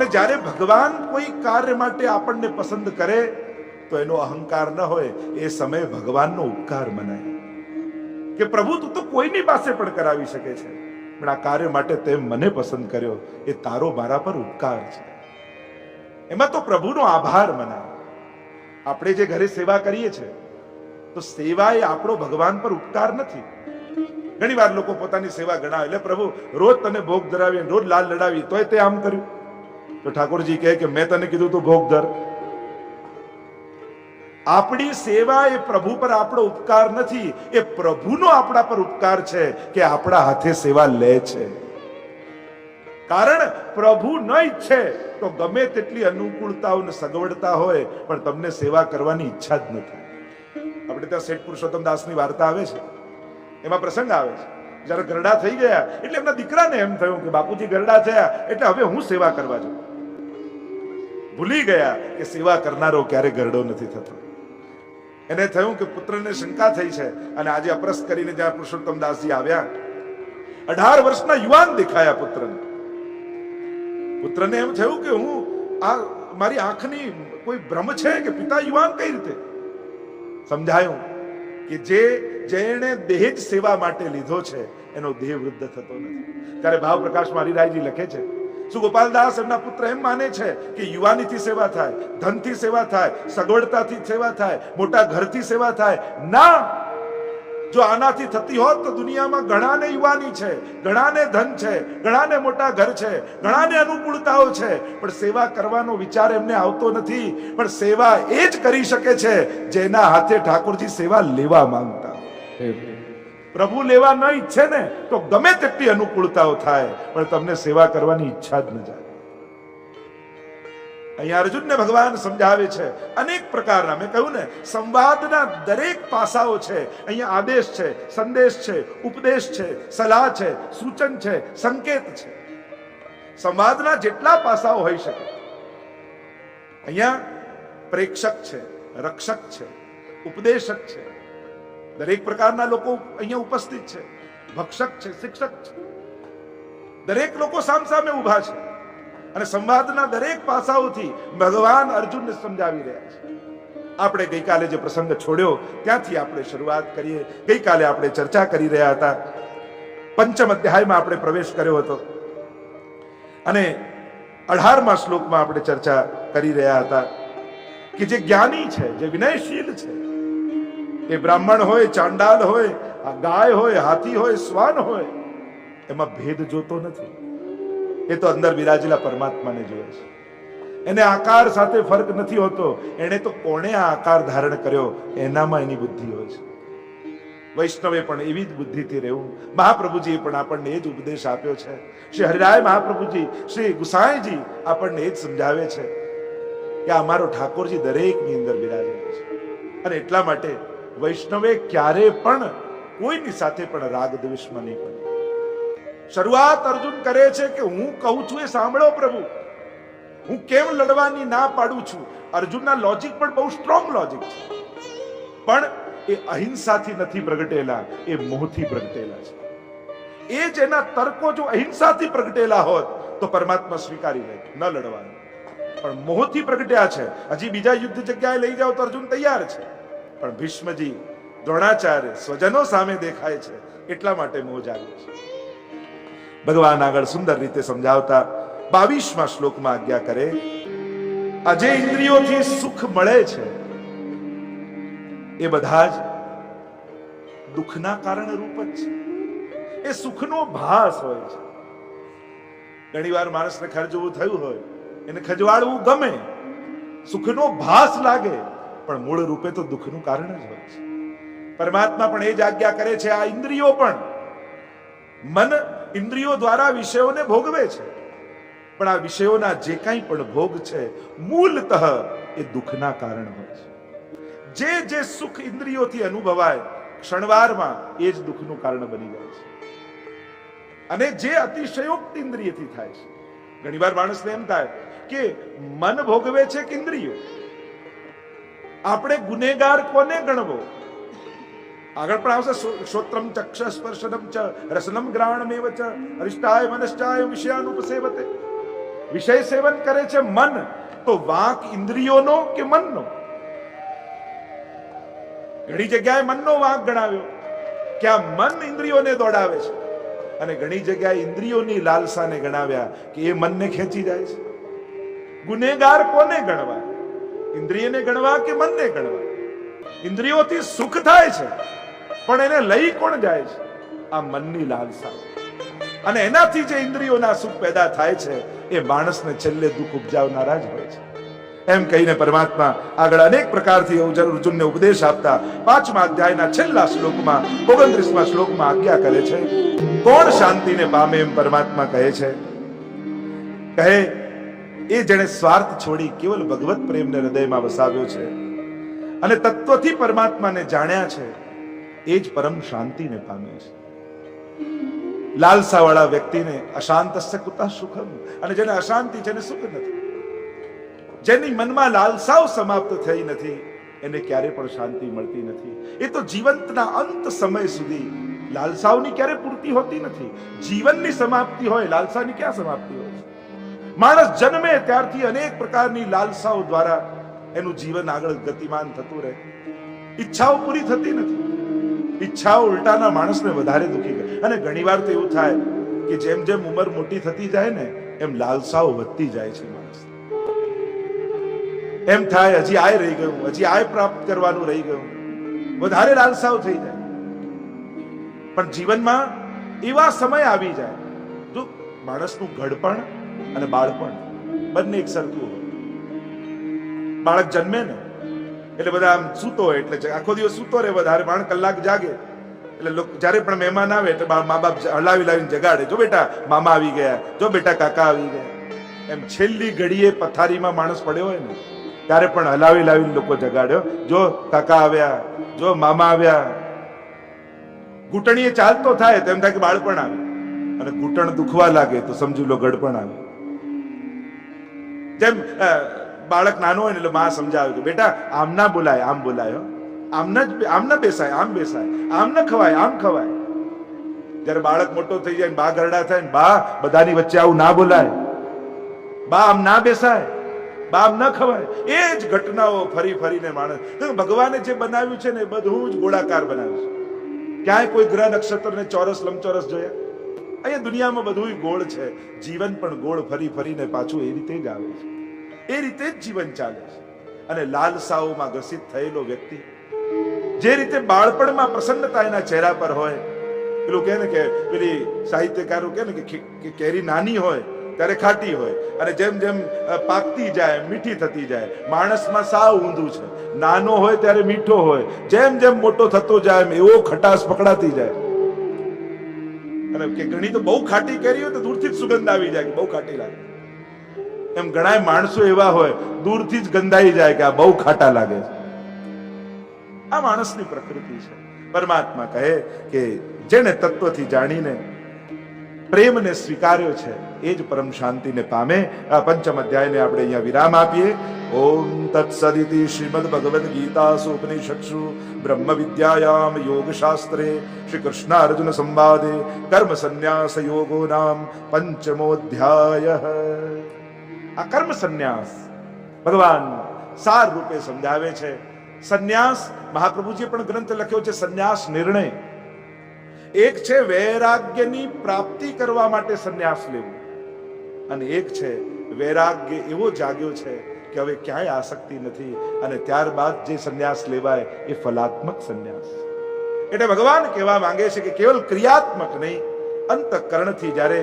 અને જ્યારે ભગવાન કોઈ કાર્ય માટે આપણને પસંદ કરે, તો એનો અહંકાર ન હોય. એ સમયે ભગવાનનો ઉપકાર મનાય. કે પ્રભુ, તું તો કોઈની પાસે પણ કરાવી શકે છે. પણ આ કાર્ય માટે તે મને પસંદ કર્યો. એ તારો મારા પર ઉપકાર છે. એમાં તો પ્રભુનો આભાર મનાય. આપણે જે ઘરે સેવા કરીએ છીએ તો સેવા એ આપણો ભગવાન પર ઉપકાર નથી. ઘણી વાર લોકો પોતાની સેવા ગણાવે. એટલે પ્રભુ, રોજ તને ભોગ ધરાવી રોજ લાલ લડાવી તોય તે આમ કર્યું. તો ઠાકોરજી કહે કે મેં તને કીધું તું ભોગ ધર. આપણી સેવા એ પ્રભુ પર આપણો ઉપકાર નથી, એ પ્રભુનો આપણા પર ઉપકાર છે કે આપણા હાથે સેવા લે છે. કારણ પ્રભુ ન ઈચ્છે તો ગમે તેટલી અનુકૂળતાઓ ને સગવડતા હોય, પણ તમને સેવા કરવાની ઈચ્છા જ નથી. આપણે ત્યાં શેઠ પુરુષોત્તમ દાસની વાર્તા આવે છે. એમાં પ્રસંગ આવે છે. જ્યારે ગરડા થઈ ગયા, એટલે એમના દીકરાને એમ થયું કે બાપુજી ગરડા થયા, એટલે હવે હું સેવા કરવા જાઉં. ભૂલી ગયા કે સેવા કરનારો ક્યારે ગરડો નથી થતો. એને થયું કે પુત્રને શંકા થઈ છે અને આજે અપરસ કરીને જ્યાં પુરુષોત્તમ દાસજી આવ્યા, અઢાર વર્ષના યુવાન દેખાયા પુત્રને. પુત્રને એમ થયું કે હું આ મારી આંખની કોઈ ભ્રમ છે કે પિતા યુવાન કઈ રીતે? સમજાયું કે જે જેણે દેહ સેવા માટે લીધો છે, એનો દેહ વૃદ્ધ થતો નથી. ત્યારે ભાવ પ્રકાશ મારી રાયજી લખે છે શું ગોપાલદાસ એમના પુત્ર એમ માને છે કે યુવાનીથી સેવા થાય, ધનથી સેવા થાય, સગવડતાથી સેવા થાય, મોટા ઘરથી સેવા થાય. ના! જો આનાથી થતી હોત તો દુનિયામાં ઘણાને યુવાની છે, ઘણાને ધન છે, ઘણાને મોટા ઘર છે, ઘણાને અનુકૂળતાઓ છે. પણ સેવા કરવાનો વિચાર એમને આવતો નથી. પણ સેવા એ જ કરી શકે છે જેના હાથે ઠાકોરજી સેવા લેવા માંગતા. પ્રભુ લેવા ન ઈચ્છે ને, તો ગમે તેટલી અનુકૂળતાઓ થાય, પણ તમને સેવા કરવાની ઈચ્છા જ ન જાય. અહીંયા અર્જુનને ભગવાન સમજાવે છે, અનેક પ્રકારના. મેં કહ્યું ને, સંવાદના દરેક પાસાઓ છે. અહીંયા આદેશ છે, સંદેશ છે, ઉપદેશ છે, સલાહ છે, સૂચન છે, સંકેત છે. સંવાદના જેટલા પાસાઓ હોઈ શકે. અહીંયા પ્રેક્ષક છે, રક્ષક છે, ઉપદેશક છે. દરેક પ્રકારના લોકો અહીંયા ઉપસ્થિત છે. ભક્ષક છે, શિક્ષક છે. દરેક લોકો સામસામે ઊભા છે. અને સંવાદના દરેક પાસાઓથી ભગવાન અર્જુનને સમજાવી રહ્યા છે. આપણે ગઈકાલે જે પ્રસંગ છોડ્યો, ત્યાંથી આપણે શરૂઆત કરીએ. ગઈકાલે આપણે ચર્ચા કરી રહ્યા હતા. પંચમ અધ્યાયમાં આપણે પ્રવેશ કર્યો હતો. અને અઢારમા શ્લોકમાં આપણે ચર્ચા કરી રહ્યા હતા કે જે જ્ઞાની છે, જે વિનયશીલ છે એ બ્રાહ્મણ હોય, ચાંડાલ હોય ગાય હોય, હાથી હોય, શ્વાન હોય, એમાં ભેદ જોતો નથી. એ તો અંદર બિરાજેલા પરમાત્માને જોવે છે. એને આકાર સાથે ફરક નથી હોતો. એને તો કોણે આ આકાર ધારણ કર્યો? એનામાં એની બુદ્ધિ હોય છે. વૈષ્ણવે પણ એવી જ બુદ્ધિથી રહેવું. મહાપ્રભુજીએ પણ આપણને એ જ ઉપદેશ આપ્યો છે. શ્રી હરિરાય મહાપ્રભુજી, શ્રી ગુસાઈજી આપણને એ જ સમજાવે છે કે અમારો ઠાકોરજી દરેકની અંદર બિરાજે છે. અને એટલા માટે વૈષ્ણવે ક્યારે પણ કોઈની સાથે પણ રાગ દ્વેષમાં નહીં બને શરૂઆત અર્જુન કરે છે કે હું કહું છું એ સાંભળો પ્રભુ. હું કેમ લડવાની ના પાડું છું? અર્જુનના લોજિક પણ બહુ સ્ટ્રોંગ લોજિક છે. પણ એ અહિંસાથી નથી પ્રગટેલા, એ મોહથી પ્રગટેલા છે. એ જ એના તર્કો જો અહિંસાથી પ્રગટેલા હોત, તો પરમાત્મા સ્વીકારી લે ન લડવાનું. પણ મોહથી પ્રગટ્યા છે. હજી બીજા યુદ્ધ જગ્યાએ લઈ જાઓ તો અર્જુન તૈયાર છે. પણ ભીષ્મજી દ્રોણાચાર્ય સ્વજનો સામે દેખાય છે, એટલા માટે મોજ આવે છે. ભગવાન આગળ સુંદર રીતે સમજાવતા બાવીસમાં શ્લોકમાં આજ્ઞા કરે, આ જે ઇન્દ્રિયોથી સુખ મળે છે, એ બધા જ દુઃખના કારણ રૂપ જ છે. એ સુખનો ભાસ હોય છે. ઘણીવાર માણસને ખર્જવું થયું હોય, એને ખજવાડવું ગમે, સુખનો ભાસ લાગે પણ મૂળ રૂપે તો દુઃખનું કારણ જ હોય છે. પરમાત્મા પણ એ જ આજ્ઞા કરે છે, આ ઇન્દ્રિયો પણ. મન ઇન્દ્રિયો દ્વારા વિષયોને ભોગવે છે. પણ આ વિષયોના જે કાંઈ પણ ભોગ છે, મૂલતઃ એ દુઃખના કારણ હોય છે. જે જે સુખ ઇન્દ્રિયોથી અનુભવાય, ક્ષણવારમાં એ જ દુઃખનું કારણ બની જાય છે. અને જે અતિશયોક્ત ઇન્દ્રિયથી થાય છે. ઘણીવાર માણસને એમ થાય કે મન ભોગવે છે કે ઇન્દ્રિયો. આપણે ગુનેગાર કોને ગણવો? આગળ પણ આવશે શ્રો- શ્રોત્રમ ચક્ષ સ્પર્શનમ ચ રસનમ ગ્રાણમેવ ચ અરિષ્ટાય મનશ્ચાય વિષયાનુપસેવતે. વિષય સેવન કરે છે મન, તો વાક ઇન્દ્રિયોનો કે મનનો? ઘણી જગ્યાએ મનનો વાંક ગણાવ્યો, કે આ મન ઇન્દ્રિયોને દોડાવે છે. અને ઘણી જગ્યાએ ઇન્દ્રિયોની લાલસાને ગણાવ્યા, કે એ મનને ખેંચી જાય છે. ગુનેગાર કોને ગણવા? ઇન્દ્રિયને ગણવા કે મનને ગણવા? ઇન્દ્રિયોથી સુખ થાય છે, પણ એને લઈ કોણ જાય છે? આ મનની લાલસા. અને એનાથી જે ઇન્દ્રિયોના સુખ પેદા થાય છે, એ માણસને છેલ્લે દુઃખ ઉપજાવનારા જ હોય છે. એમ કહીને પરમાત્મા આગળ અનેક પ્રકારથી અર્જુનને ઉપદેશ આપતા પાંચમા અધ્યાયના છેલ્લા શ્લોકમાં, ઓગણત્રીસમાં શ્લોકમાં આજ્ઞા કરે છે, કોણ શાંતિને પામે એમ પરમાત્મા કહે છે? કહે એ જેણે સ્વાર્થ છોડી કેવલ ભગવત પ્રેમને હૃદયમાં વસાવ્યો છે અને તત્વથી પરમાત્માને જાણ્યા છે, એ જ પરમ શાંતિને પામે છે. લાલસા વાળા વ્યક્તિને અશાંત કુતા સુખમ. અને જેને અશાંતિ છે સુખ નથી. જેની મનમાં લાલસાઓ સમાપ્ત થઈ નથી, એને ક્યારે પણ શાંતિ મળતી નથી. એ તો જીવંતના અંત સમય સુધી લાલસાઓની ક્યારે પૂર્તિ હોતી નથી. જીવનની સમાપ્તિ હોય, લાલસાની ક્યાં સમાપ્તિ? માણસ જન્મે ત્યારથી અનેક પ્રકારની લાલસાઓ દ્વારા એનું જીવન આગળ ગતિમાન થતું રહે. ઈચ્છાઓ પૂરી થતી નથી. ઈચ્છાઓ ઉલટાના માણસને વધારે દુખી કરે. અને ઘણીવાર તો એવું થાય કે જેમ જેમ ઉંમર મોટી થતી જાય ને, એમ લાલસાઓ વધતી જાય છે માણસ એમ થાય હજી આય રહી ગયું, હજી આય પ્રાપ્ત કરવાનું રહી ગયું. વધારે લાલસાઓ થઈ જાય. પણ જીવનમાં એવા સમય આવી જાય, જો માણસનું ઘડપણ અને બાળપણ. બંને એક સરખું હોય. બાળક જન્મે ને, એટલે બધા આમ સૂતો હોય, એટલે આખો દિવસ સૂતો રહે, વધારે બાણ કલાક જાગે. એટલે લોકો, જ્યારે પણ મહેમાન આવે, એટલે મા બાપ હલાવી લાવીને જગાડે. જો બેટા, મામા આવી ગયા, જો બેટા કાકા આવી ગયા. એમ છેલ્લી ઘડીએ પથારીમાં માણસ પડ્યો હોય ને, ત્યારે પણ હલાવી લાવીને લોકો જગાડ્યો. જો કાકા આવ્યા, જો મામા આવ્યા. ઘૂંટણીએ ચાલતો થાય તો એમ થાય કે બાળપણ આવે. અને ઘૂંટણ દુખવા લાગે તો સમજી લો ગડપણ આવે. જેમ બાળક નાનું હોય ને એટલે માં સમજાવે કે બેટા, આમ ના બોલાય, આમ બોલાય. આમ ના જ આમ ના બેસાય, આમ બેસાય, આમ ના ખવાય, આમ ખવાય. જ્યારે બાળક મોટો થઈ જાય બા ગરડા થાય ને બા બધાની વચ્ચે આવું ના બોલાય. બા આમ ના બેસાય, બા આમ ના ખવાય. એ જ ઘટનાઓ ફરી ફરીને માણસ ભગવાને જે બનાવ્યું છે ને બધું જ ગોળાકાર બનાવ્યું છે. ક્યાંય કોઈ ગ્રહ નક્ષત્રને ચોરસ લંબચોરસ જોયા? અહીંયા દુનિયામાં બધું ગોળ છે. જીવન પણ ગોળ ફરી ફરીને પાછું એ રીતે જ આવે છે. એ રીતે જ જીવન ચાલે છે. અને લાલસાઓમાં ગ્રસિત થયેલો વ્યક્તિ, જે રીતે બાળપણમાં પ્રસન્નતા એના ચહેરા પર હોય, પેલું કહે ને કે, પેલી સાહિત્યકારો કહે ને કે કેરી નાની હોય ત્યારે ખાટી હોય અને જેમ જેમ પાકતી જાય, મીઠી થતી જાય, માણસમાં સાવ ઊંધું છે. નાનો હોય ત્યારે મીઠો હોય, જેમ જેમ મોટો થતો જાય એવો ખટાશ પકડાતી જાય. અને કે ઘણી તો બહુ ખાટી કરી હોય તો દૂરથી જ સુગંધ આવી જાય કે બહુ ખાટી લાગે. એમ ઘણા માણસો એવા હોય, દૂરથી જ ગંધાઈ જાય કે આ બહુ ખાટા લાગે છે. આ માણસની પ્રકૃતિ છે. પરમાત્મા કહે કે જેને તત્વથી જાણીને પ્રેમને સ્વીકાર્યો છે એ જ પરમ શાંતિને પામે. આ પંચમ અધ્યાયને આપણે અહીંયા વિરામ આપીએ. ઓમ તત્સદિતિ શ્રીમદ ભગવદ્ ગીતાસુ ઉપનિષત્સુ બ્રહ્મ વિદ્યાયામ યોગ શાસ્ત્રે શ્રી કૃષ્ણ અર્જુન સંવાદે કર્મ સંન્યાસ યોગો નામ પંચમોધ્યાય. આ કર્મ સંન્યાસ ભગવાન સાર રૂપે સમજાવે છે. સંન્યાસ મહાપ્રભુજીએ પણ ગ્રંથ લખ્યો છે, સંન્યાસ નિર્ણય. એક છે વૈરાગ્યની પ્રાપ્તિ કરવા માટે સંન્યાસ લેવું. અને એક છે, વૈરાગ્ય એવો જાગ્યો છે કે હવે ક્યાંય આસક્તિ નથી અને ત્યારબાદ જે સંન્યાસ લેવાય એ ફલાત્મક સંન્યાસ. એટલે ભગવાન કહેવા માંગે છે કે કેવલ ક્રિયાત્મક નહીં, અંતકરણથી જ્યારે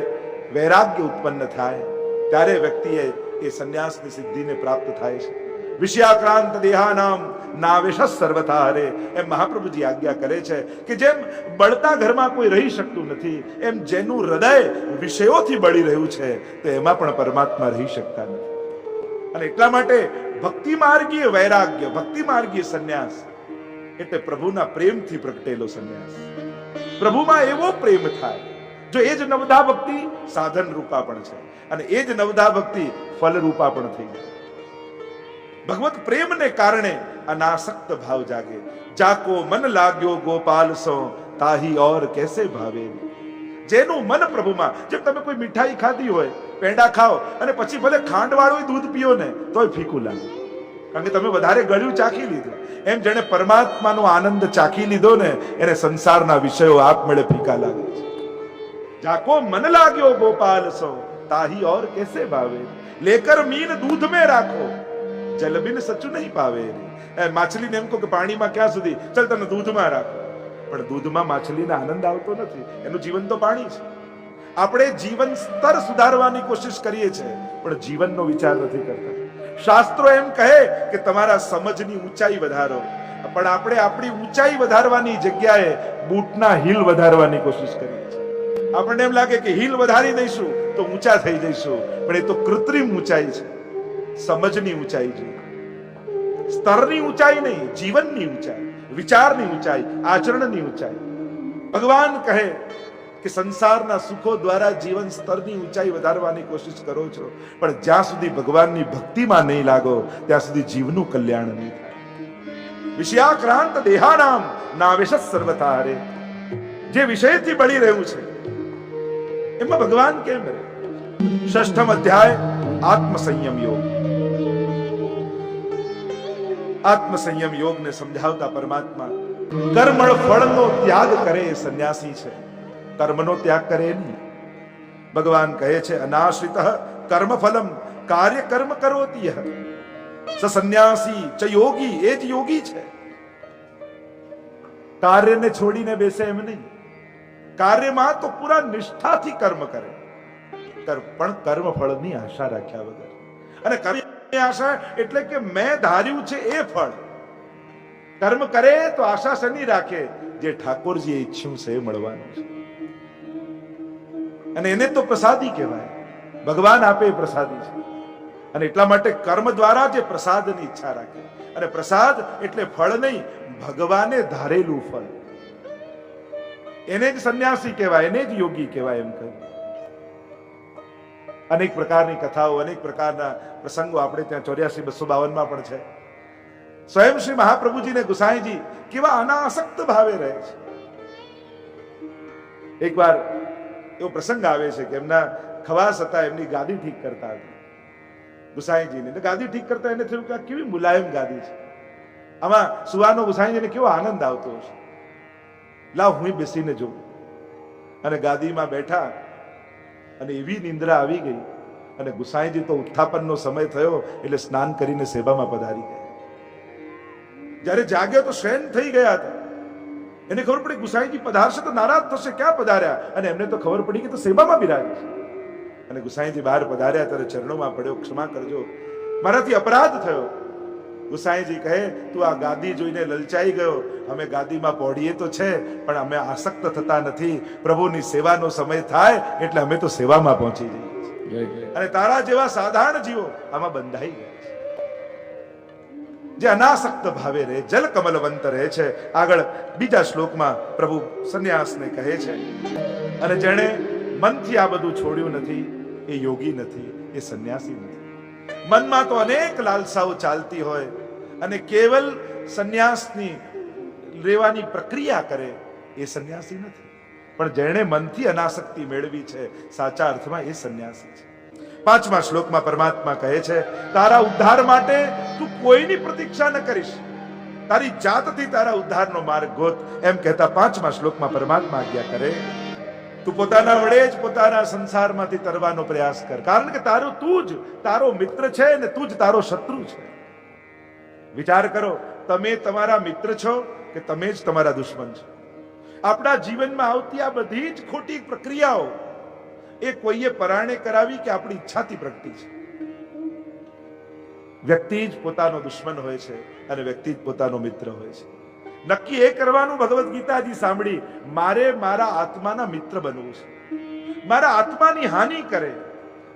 વૈરાગ્ય ઉત્પન્ન થાય, ત્યારે વ્યક્તિએ એ સંન્યાસની સિદ્ધિને પ્રાપ્ત થાય છે. વિષયાક્રાંત દેહાનામ નાવેશ સર્વથારે. એમ મહાપ્રભુજી આજ્ઞા કરે છે કે જેમ બળતા ઘરમાં કોઈ રહી શકતું નથી, એમ જેનું હૃદય વિષયોથી બળી રહ્યું છે, તો એમાં પણ પરમાત્મા રહી શકતા નથી. અને એટલા માટે ભક્તિ માર્ગીય વૈરાગ્ય, ભક્તિ માર્ગીય સંન્યાસ એટલે પ્રભુના પ્રેમથી પ્રગટેલો સંન્યાસ. પ્રભુમાં એવો પ્રેમ થાય, જો એ જ નવધા ભક્તિ સાધન રૂપા પણ છે, અને એ જ નવધા ભક્તિ ફલ રૂપા પણ થઈ જાય. ભગવત પ્રેમને કારણે અનાસક્ત ભાવ જાગે. જાકો મન લાગ્યો ગોપાલ સો, તાહી ઓર કેસે ભાવે? જેનું મન પ્રભુમાં, જેમ તમે કોઈ મીઠાઈ ખાધી હોય, પેંડા ખાઓ અને પછી ભલે ખાંડવાળું દૂધ પીઓ ને, તોય ફીકું લાગે. કારણ કે તમે વધારે ગળ્યું ચાખી લીધું. એમ જેણે પરમાત્માનો આનંદ ચાખી લીધો ને, એને સંસારના વિષયો આપમેળે ફીકા લાગે છે. જાકો મન લાગ્યો ગોપાલ સો, તાહી ઓર કેસે ભાવે? લેકર મીન દૂધ મેં રાખો. જલ સચ્ચું સચું નહીં પાવે એ માછલીને એમ કહો કે પાણીમાં ક્યાં સુધી? ચાલ તને દૂધમાં રાખો. પણ દૂધમાં માછલીને આનંદ આવતો નથી. એનું જીવન તો પાણી છે. આપણે જીવન સ્તર સુધારવાની કોશિશ કરીએ છીએ, પણ જીવનનો વિચાર નથી કરતા. શાસ્ત્રો એમ કહે કે તમારા સમજની ઊંચાઈ વધારો. પણ આપણે આપણી ઊંચાઈ વધારવાની જગ્યાએ બૂટના હિલ વધારવાની કોશિશ કરીએ છીએ. આપણને એમ લાગે કે હિલ વધારી દઈશું તો ઊંચા થઈ જઈશું, પણ એ તો કૃત્રિમ ઊંચાઈ છે. સમજની ઊંચાઈ જોઈએ સ્તરની ઊંચાઈ નહીં, જીવનની ઊંચાઈ, વિચારની ઊંચાઈ, આચરણની ઊંચાઈ. ભગવાન કહે કે સંસારના સુખો દ્વારા જીવન સ્તરની ઊંચાઈ વધારવાની કોશિશ કરો છો, પણ જ્યાં સુધી ભગવાનની ભક્તિમાં નહીં લાગો, ત્યાં સુધી જીવનું કલ્યાણ નહીં થાય. વિષયાક્રાંત દેહાનામ નાવેશ સર્વથા હરે જે વિષયથી બળી રહ્યું છે, એમાં ભગવાન કેમ રહે? ષષ્ઠમ અધ્યાય આત્મ સંયમ યોગ. આત્મ સંયમ યોગને સમજાવતા પરમાત્મા કર્મળ ફળનો ત્યાગ કરે એ સંન્યાસી છે. કર્મનો ત્યાગ કરે નહીં. ભગવાન કહે છે, અનાશ્રિત કર્મ ફલમ કાર્ય કર્મ કરોતી. સ સંન્યાસી, ચ યોગી, એ જ યોગી છે. કાર્યને છોડીને બેસે એમ નહીં. કાર્યમાં તો પૂરા નિષ્ઠાથી કર્મ કરે. પણ કર્મ ફળની આશા રાખ્યા વગર. અને કર્મની આશા એટલે કે મેં ધાર્યું છે એ ફળ. કર્મ કરે તો આશા શની રાખે, જે ઠાકોરજી ઈચ્છ્યું છે એ મળવાનું છે. અને એને તો પ્રસાદી કહેવાય. ભગવાન આપે એ પ્રસાદી છે. અને એટલા માટે કર્મ દ્વારા જે પ્રસાદની ઈચ્છા રાખે. અને પ્રસાદ એટલે ફળ નહીં, ભગવાને ધારેલું ફળ. એને જ સંન્યાસી કહેવાય, એને જ યોગી કહેવાય એમ કહ્યું અનેક પ્રકારની કથાઓ, અનેક પ્રકારના પ્રસંગો આપણે ત્યાં ચોર્યાસી, બસો બાવનમાં પણ છે. સ્વયં શ્રી મહાપ્રભુજીને ગુસાઈજી કેવા અનાસક્ત ભાવે રહે છે. એકવાર એવો પ્રસંગ આવે છે કે એમના ખવાસ હતા, એમની ગાદી ઠીક કરતા હતા. ગુસાઈજીને. ગાદી ઠીક કરતા એને થયું કે કેવી મુલાયમ ગાદી છે. આમાં સુવાનો ગુસાઈજીને કેવો આનંદ આવતો હશે. લાવ, હું બેસીને જોઉં. અને ગાદીમાં બેઠા અને એવી નિંદ્રા આવી ગઈ અને ગુસાઈજી તો ઉત્થાપનનો સમય થયો એટલે સ્નાન કરીને સેવામાં પધારી ગયા. જ્યારે જાગ્યો તો શયન થઈ ગયા હતા. એને ખબર પડી ગુસાઈજી પધારશે તો નારાજ થશે, ક્યાં પધાર્યા? અને એમને તો ખબર પડી કે તો સેવામાં બિરાજે અને ગુસાઈજી બહાર પધાર્યા ત્યારે ચરણોમાં પડ્યો, ક્ષમા કરજો. મારાથી અપરાધ થયો. ગુસાઈજી કહે તું આ ગાદી જોઈને લલચાઈ ગયો. અમે ગાદીમાં પહોંચીએ તો છે પણ અમે આસક્ત થતા નથી. પ્રભુની સેવાનો સમય થાય એટલે અમે તો સેવામાં પહોંચી જઈએ અને તારા જેવા સાધારણ જીવો આમાં બંધાઈ ગયા છે. જે અનાસક્ત ભાવે રહે જલ કમલવંત રહે છે. આગળ બીજા શ્લોકમાં પ્રભુ સંન્યાસને કહે છે. અને જેણે મનથી આ બધું છોડ્યું નથી એ યોગી નથી એ સંન્યાસી નથી. મનમાં તો અનેક લાલસાઓ ચાલતી હોય અને કેવલ સંન્યાસની લેવાની પ્રક્રિયા કરે એ સંન્યાસી નથી. પણ જેણે મનથી અનાસક્તિ મેળવી છે, સાચા અર્થમાં એ સંન્યાસી છે. પાંચમા શ્લોકમાં પરમાત્મા કહે છે, તારા ઉદ્ધાર માટે તું કોઈની પ્રતીક્ષા ન કરીશ. તારી જાતથી તારા ઉદ્ધારનો માર્ગ ગોત. એમ કહેતા પાંચમા શ્લોકમાં પરમાત્મા આજ્ઞા કરે તું પોતાના વડે જ પોતાના સંસારમાંથી તરવાનો પ્રયાસ કર. કારણ કે તારો તું જ, તારો મિત્ર છે ને તું જ તારો શત્રુ છે. વિચાર કરો, તમે તમારા મિત્ર છો કે તમે જ તમારા દુશ્મન છો? આપણા જીવનમાં આવતી આ બધી જ ખોટી પ્રક્રિયાઓ એ કોઈએ પરાણે કરાવી કે આપણી ઈચ્છાથી પ્રગટી છે? વ્યક્તિ જ પોતાનો દુશ્મન હોય છે અને વ્યક્તિ જ પોતાનો મિત્ર હોય છે. નક્કી એ કરવાનું ભગવદ્ ગીતાજી સાંભળી, મારે મારા આત્માના મિત્ર બનવું છે. મારા આત્માની હાનિ કરે,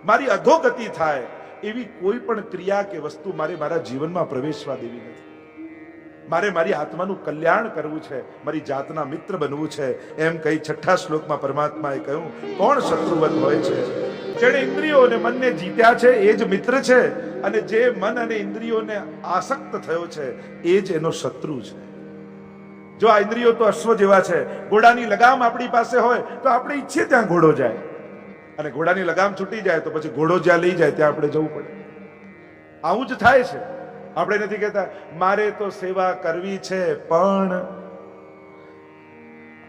મારી અધોગતિ થાય, એવી કોઈ પણ ક્રિયા કે વસ્તુ મારે મારા જીવનમાં પ્રવેશવા દેવી નથી. મારે મારી આત્માનું કલ્યાણ કરવું છે, મારી જાતના મિત્ર બનવું છે. એમ કહી છઠ્ઠા શ્લોકમાં પરમાત્માએ કહ્યું, કોણ શત્રુવત હોય છે? જેણે ઇન્દ્રિયો અને મનને જીત્યા છે, એ જ મિત્ર છે. અને જે મન અને ઇન્દ્રિયોને આસક્ત થયો છે, એ જ એનો શત્રુ છે. જો આ ઇન્દ્રિયો તો અશ્વ જેવા છે, ઘોડાની લગામ આપણી પાસે હોય, તો આપણે ઈચ્છીએ ત્યાં ઘોડો જાય. અને ઘોડાની લગામ છૂટી જાય તો પછી ઘોડો જ્યાં લઈ જાય ત્યાં આપણે જવું પડે. આવું જ થાય છે. આપણે નથી કહેતા, મારે તો સેવા કરવી છે, પણ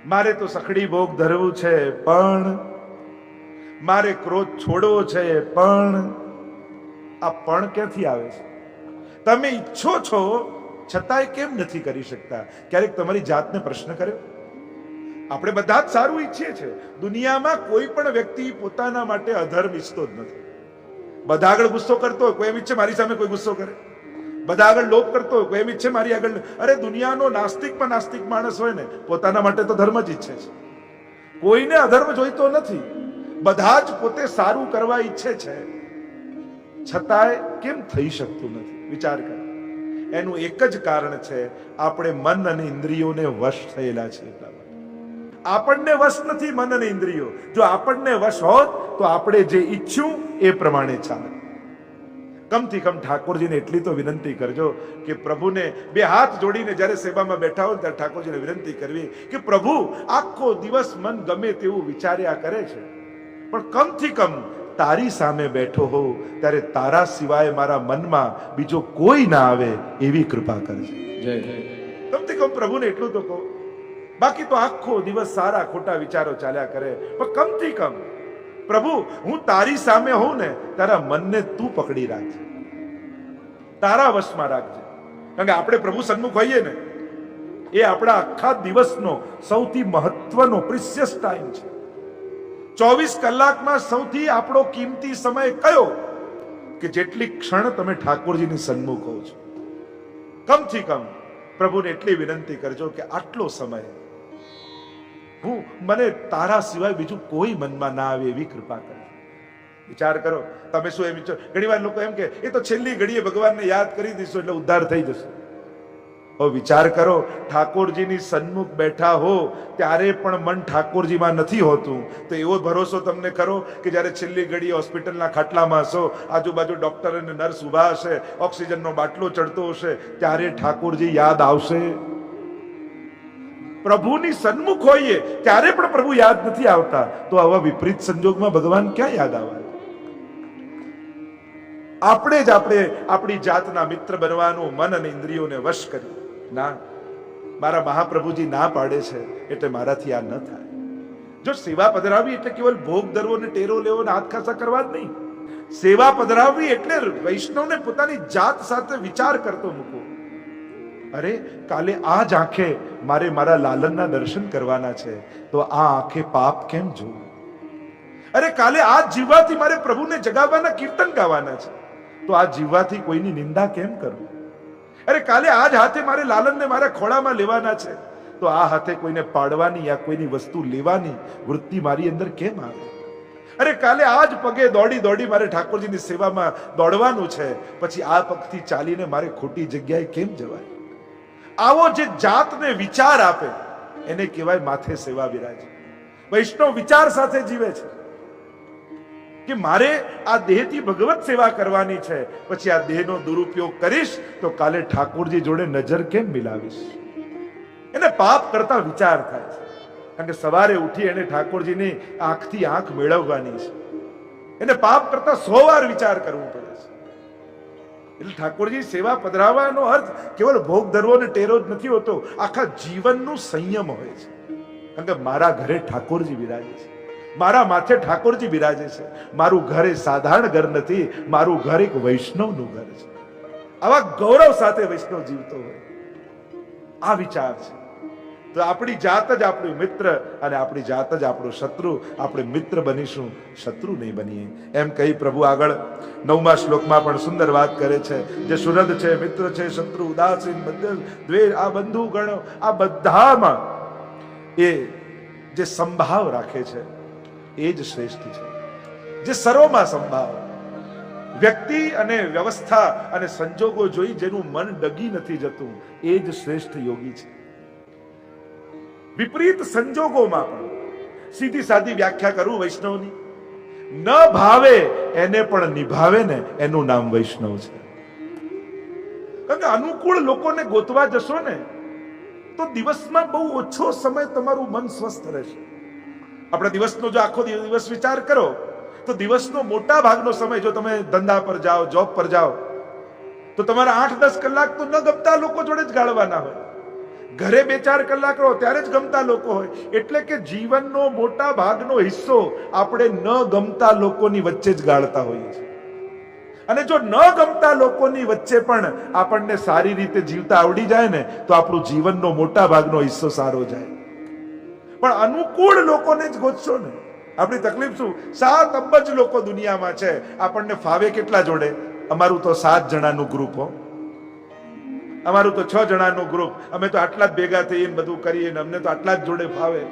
મારે તો સખડી ભોગ ધરવું છે, પણ મારે ક્રોધ છોડવો છે, પણ. આ પણ ક્યાંથી આવે છે? તમે ઈચ્છો છો છતાંય કેમ નથી કરી શકતા? ક્યારેક તમારી જાતને પ્રશ્ન કર્યો? આપણે બધા જ સારું ઈચ્છીએ છીએ. દુનિયામાં કોઈ પણ વ્યક્તિ પોતાના માટે અધર્મ ઈચ્છતો જ નથી. બધા આગળ ગુસ્સો કરતો હોય, કોઈ એમ ઈચ્છે મારી સામે કોઈ ગુસ્સો કરે? બધા આગળ લોભ કરતો હોય, કોઈ એમ ઈચ્છે મારી આગળ અરે, દુનિયાનો નાસ્તિકમાં નાસ્તિક માણસ હોય ને, પોતાના માટે તો ધર્મ જ ઈચ્છે છે. કોઈને અધર્મ જોઈતો નથી. બધા જ પોતે સારું કરવા ઈચ્છે છે. છતાંય કેમ થઈ શકતું નથી? વિચાર કર. એનું એક જ કારણ છે, આપણે મન અને ઇન્દ્રિયોને વશ થયેલા છે એટલા માટે આપણને વશ નથી મન અને ઇન્દ્રિયો. જો આપણને વશ હોત, તો આપણે જે ઈચ્છ્યું એ પ્રમાણે ચાલે. કમથી કમ ઠાકોરજીને એટલી તો વિનંતી કરજો કે પ્રભુને બે હાથ જોડીને જ્યારે સેવામાં બેઠા હોય ત્યારે ઠાકોરજીને વિનંતી કરવી કે પ્રભુ, આખો દિવસ મન ગમે તેવું વિચાર્યા કરે છે. પણ કમથી કમ તારી સામે બેઠો હોઉં ત્યારે તારા સિવાય મારા મનમાં બીજો કોઈ ના આવે એવી કૃપા કરજે. કમથી કમ પ્રભુને એટલું તો કહો બાકી તો આખો દિવસ સારા ખોટા વિચારો ચાલ્યા કરે પણ કમથી કમ પ્રભુ હું તારી સામે હોઉં ને તારા મનને તું પકડી રાખજે. તારા વશમાં રાખજે. કારણ કે આપણે પ્રભુ સન્મુખ હોઈએ ને એ આપણા આખા દિવસનો સૌથી મહત્વનો પ્રિસિયસ ટાઈમ છે. ચોવીસ કલાકમાં સૌથી આપણો કિંમતી સમય કયો? કે જેટલી ક્ષણ તમે ઠાકોરજીની સન્મુખ હો છો. કમથી કમ પ્રભુને એટલી વિનંતી કરજો કે આટલો સમય હું મને તારા સિવાય બીજું કોઈ મનમાં ના આવે એવી કૃપા કરજો વિચાર કરો, તમે શું એમ વિચારો? ઘણી વાર લોકો એમ કે, એ તો છેલ્લી ઘડીએ ભગવાનને યાદ કરી દઈશું એટલે ઉદ્ધાર થઈ જશે. વિચાર કરો, ઠાકોરજીની સન્મુખ બેઠા હો, ત્યારે પણ મન ઠાકોરજીમાં નથી હોતું. તો એવો ભરોસો તમને કરો કે જ્યારે છેલ્લી ઘડી હોસ્પિટલના ખાટલામાં હશો, આજુબાજુ ડૉક્ટર અને નર્સ ઊભા હશે, ઓક્સિજનનો બાટલો ચડતો હશે, ત્યારે ઠાકોરજી યાદ આવશે? પ્રભુની સન્મુખ હોઈએ, ત્યારે પણ પ્રભુ યાદ નથી આવતા. તો આવા વિપરીત સંજોગમાં ભગવાન ક્યાં યાદ આવે? આપણે જ આપણે આપણી જાતના મિત્ર બનવાનું મન અને ઇન્દ્રિયોને વશ કરી ના, મારા મહાપ્રભુજી ના પાડે છે, એટલે મારાથી આ ન થાય. જો સેવા પધરાવી એટલે કેવલ ભોગ ધરવો ને ટેરો લેવો ને હાથ ખાસા કરવા જ નહીં. સેવા પધરાવવી એટલે વૈષ્ણવને પોતાની જાત સાથે વિચાર કરતો મૂકવો. અરે, કાલે આ જ આંખે મારે મારા લાલનના દર્શન કરવાના છે, તો આ આંખે પાપ કેમ જોવું? અરે, કાલે આ જીવવાથી મારે પ્રભુને જગાવવાના કીર્તન ગાવાના છે, તો આ જીવવાથી કોઈની નિંદા કેમ કરવું અરે કાલે આ જ હાથે મારે લાલનને મારા ખોળામાં લેવાના છે. તો આ હાથે કોઈને પાડવાની યા કોઈની વસ્તુ લેવાની વૃત્તિ મારી અંદર કેમ આવે? અરે કાલે આ જ પગે દોડી દોડી મારે ઠાકોરજીની સેવામાં દોડવાનું છે. પછી આ પગથી ચાલીને મારે ખોટી જગ્યાએ કેમ જવાય? આવો જે જાતને વિચાર આપે, એને કહેવાય માથે સેવા બિરાજ વૈષ્ણવ વિચાર સાથે જીવે છે. કે મારે આ દેહથી ભગવત સેવા કરવાની છે. પછી આ દેહનો દુરુપયોગ કરીશ તો કાલે ઠાકોરજી જોડે નજર કેમ મિલાવીશ? એને પાપ કરતા વિચાર થાય છે. કારણ કે સવારે ઉઠી એને ઠાકોરજીની આંખથી આંખ મેળવવાની છે. એને પાપ કરતા સો વાર વિચાર કરવો પડે છે. એટલે ઠાકોરજી સેવા પધરાવવાનો અર્થ કેવળ ભોગ ધરવો ને ટેરો જ નથી હોતો. આખા જીવનનું સંયમ હોય છે. કારણ કે મારા ઘરે ઠાકોરજી બિરાજે છે. મારા માથે ઠાકોરજી બિરાજે છે. મારું ઘર એ સાધારણ ઘર નથી, મારું ઘર એક વૈષ્ણવનું ઘર છે. આવા ગૌરવ સાથે વૈષ્ણવ જીવતો હોય. આ વિચાર છે. તો આપણી જાત જ આપણું મિત્ર અને આપણી જાત જ આપણો શત્રુ, આપણે મિત્ર બનીશું, શત્રુ નહીં બનીએ. એમ કહી પ્રભુ આગળ નવમા શ્લોકમાં પણ સુંદર વાત કરે છે જે સુરદ છે, મિત્ર છે, શત્રુ, ઉદાસીન બદલ દ્વેષ, આ બંધુ ગણો, આ બધામાં એ જે સંભાવ રાખે છે એ જ શ્રેષ્ઠ છે. જે સર્વમાં સંભાવ વ્યક્તિ અને વ્યવસ્થા અને સંજોગો જોઈ જેનું મન ડગી નથી જતું, એ જ શ્રેષ્ઠ યોગી છે. વિપરીત સંજોગોમાં પણ સીધી સાદી વ્યાખ્યા કરું વૈષ્ણવની. ન ભાવે એને પણ નિભાવે ને એનું નામ વૈષ્ણવ છે. કારણ કે અનુકૂળ લોકોને ગોતવા જશો ને, તો દિવસમાં બહુ ઓછો સમય તમારું મન સ્વસ્થ રહેશે. આપણે દિવસનો જો આખો દિવસ વિચાર કરો, તો દિવસનો મોટા ભાગનો સમય જો તમે ધંધા પર જાઓ જોબ પર જાઓ, તો તમારા આઠ, દસ કલાક તો ન ગમતા લોકો જોડે જ ગાળવાના હોય. ઘરે બે, ચાર કલાક રહો, ત્યારે જ ગમતા લોકો હોય. એટલે કે જીવનનો મોટા ભાગનો હિસ્સો આપણે ન ગમતા લોકોની વચ્ચે જ ગાળતા હોઈએ છીએ. અને જો ન ગમતા લોકોની વચ્ચે પણ આપણને સારી રીતે જીવતા આવડી જાય ને, તો આપણું જીવનનો મોટા ભાગનો હિસ્સો સારો જાય. પણ અનુકૂળ લોકોને જ ગોતશો ને. આપણી તકલીફ શું? સાત અબજ લોકો દુનિયામાં છે. આપણને ફાવે કેટલા જોડે? અમારું તો સાત જણાનું ગ્રુપ હો. અમારું તો છ જણાનું ગ્રુપ અમે તો આટલા જ ભેગા થઈને બધું કરીએ ને અમને તો આટલા જ જોડે ફાવે.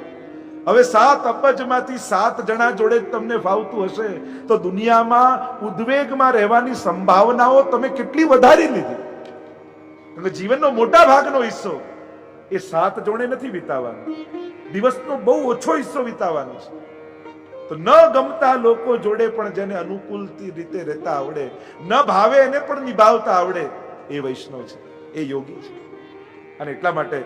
હવે સાત અબજમાંથી સાત જણા જોડે જ તમને ફાવતું હશે તો દુનિયામાં ઉદ્વેગમાં રહેવાની સંભાવનાઓ તમે કેટલી વધારી લીધી? જીવનનો મોટા ભાગનો હિસ્સો. એ સાત જોડે નથી વિતાવવાનો દિવસનો બહુ ઓછો હિસ્સો વિતાવવાનો છે. તો ન ગમતા લોકો જોડે પણ જેને અનુકૂળતી રીતે રહેતા આવડે, ન ભાવે એને પણ નિભાવતા આવડે, એ વૈષ્ણવ છે, એ યોગી છે. અને એટલા માટે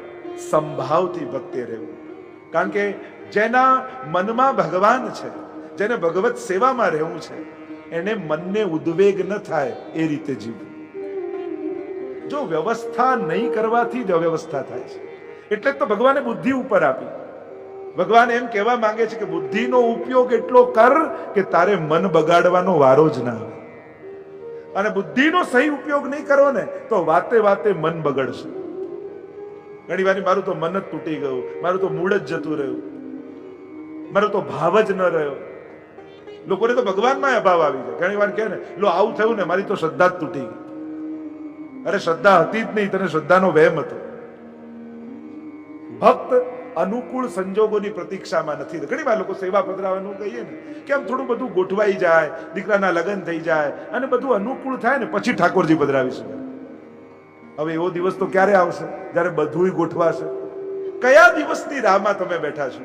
સંભાવથી ભક્તે રહેવું. કારણ કે જેના મનમાં ભગવાન છે, જેને ભગવત સેવામાં રહેવું છે, એને મનને ઉદ્વેગ ન થાય એ રીતે જીવવું. જો વ્યવસ્થા નહીં કરવાથી જ અવ્યવસ્થા થાય છે. એટલે તો ભગવાને બુદ્ધિ ઉપર આપી. ભગવાન એમ કહેવા માંગે છે કે બુદ્ધિનો ઉપયોગ એટલો કર કે તારે મન બગાડવાનો વારો જ ના આવે. અને બુદ્ધિનો સહી ઉપયોગ નહીં કરો ને, તો વાતે વાતે મન બગડશે. ઘણી વાર મારું તો મન જ તૂટી ગયું, મારું તો મૂળ જ જતું રહ્યું. મારો તો ભાવ જ ન રહ્યો. લોકોને તો ભગવાનમાં અભાવ આવી જાય. ઘણી વાર કહે ને, લો, આવું થયું ને, મારી તો શ્રદ્ધા જ તૂટી ગઈ. અરે, શ્રદ્ધા હતી જ નહીં, તને શ્રદ્ધાનો વહેમ હતો. ભક્ત અનુકૂળ સંજોગોની પ્રતીક્ષામાં નથી. ઘણી વાર લોકો સેવા પધરાવાનું કહીએ ને, કે આમ થોડું બધું ગોઠવાઈ જાય, દીકરાના લગ્ન થઈ જાય, અને બધું અનુકૂળ થાય ને, પછી ઠાકોરજી પધરાવીશું હવે એવો દિવસ તો ક્યારે આવશે? જ્યારે બધું ગોઠવાશે. કયા દિવસની રાહમાં તમે બેઠા છો?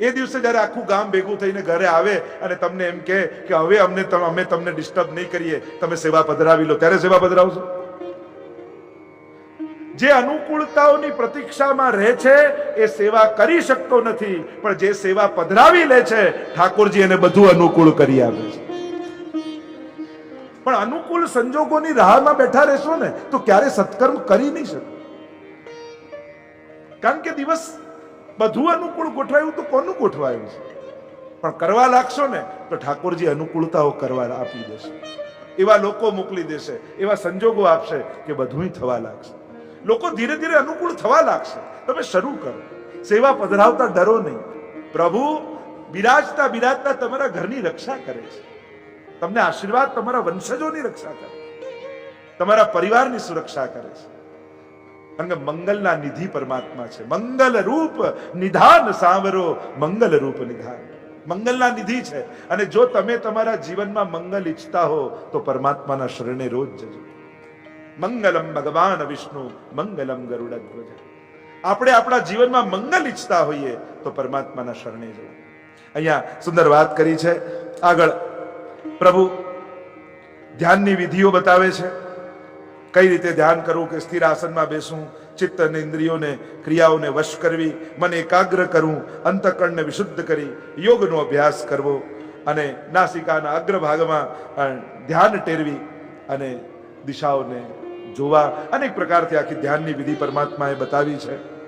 એ દિવસે જ્યારે આખું ગામ ભેગું થઈને ઘરે આવે અને તમને એમ કે હવે અમને અમે તમને ડિસ્ટર્બ નહીં કરીએ, તમે સેવા પધરાવી લો. ત્યારે સેવા પધરાવશો? જે અનુકૂળતાઓની પ્રતીક્ષામાં રહે છે, એ સેવા કરી શકતો નથી, પણ જે સેવા પધરાવી લે છે, ઠાકોરજી એને બધું અનુકૂળ કરી આપે છે. પણ અનુકૂળ સંજોગોની રાહમાં બેઠા રહેશો ને, તો ક્યારે સત્કર્મ કરી નહીં શકો. કારણ કે દિવસ બધું અનુકૂળ ગોઠવાયું તો કોનું ગોઠવાયું છે? પણ કરવા લાગશો ને, તો ઠાકોરજી અનુકૂળતાઓ કરવા આપી દેશે. એવા લોકો મોકલી દેશે, એવા સંજોગો આપશે કે બધું થવા લાગશે. લોકો ધીરે ધીરે અનુકૂળ થવા લાગશે. તમે શરૂ કરો. સેવા પધરાવતા ડરો નહીં. પ્રભુ, બિરાજતા બિરાજતા તમારા ઘરની રક્ષા કરે છે. તમને આશીર્વાદ તમારા વંશજોની રક્ષા કરે તમારા પરિવારની સુરક્ષા કરે છે. અને મંગલના નિધિ પરમાત્મા છે. મંગલ રૂપ નિધાન સાવરો મંગલ રૂપ નિધાન. મંગલના નિધિ છે. અને જો તમે તમારા જીવનમાં મંગલ ઈચ્છતા હો, તો પરમાત્માના શરણે રોજ જજો. મંગલમ ભગવાન વિષ્ણુ, મંગલમ ગરુડધ્વજ આપણે આપણા જીવનમાં મંગલ ઈચ્છતા હોઈએ તો પરમાત્માના શરણે જવું. અહીંયા સુંદર વાત કરી છે. આગળ પ્રભુ ધ્યાનની વિધિઓ બતાવે છે. કઈ રીતે ધ્યાન કરવું કે સ્થિર આસનમાં બેસવું ચિત્ત અને ઇન્દ્રિયોને, ક્રિયાઓને વશ કરવી, મન એકાગ્ર કરવું, અંતકરણને વિશુદ્ધ કરી, યોગનો અભ્યાસ કરવો અને નાસિકાના અગ્રભાગમાં ભાગમાં ધ્યાન ટેરવી અને દિશાઓને જોવા અનેક પ્રકારથી આખી ધ્યાનની વિધિ પરમાત્માએ બતાવી છે.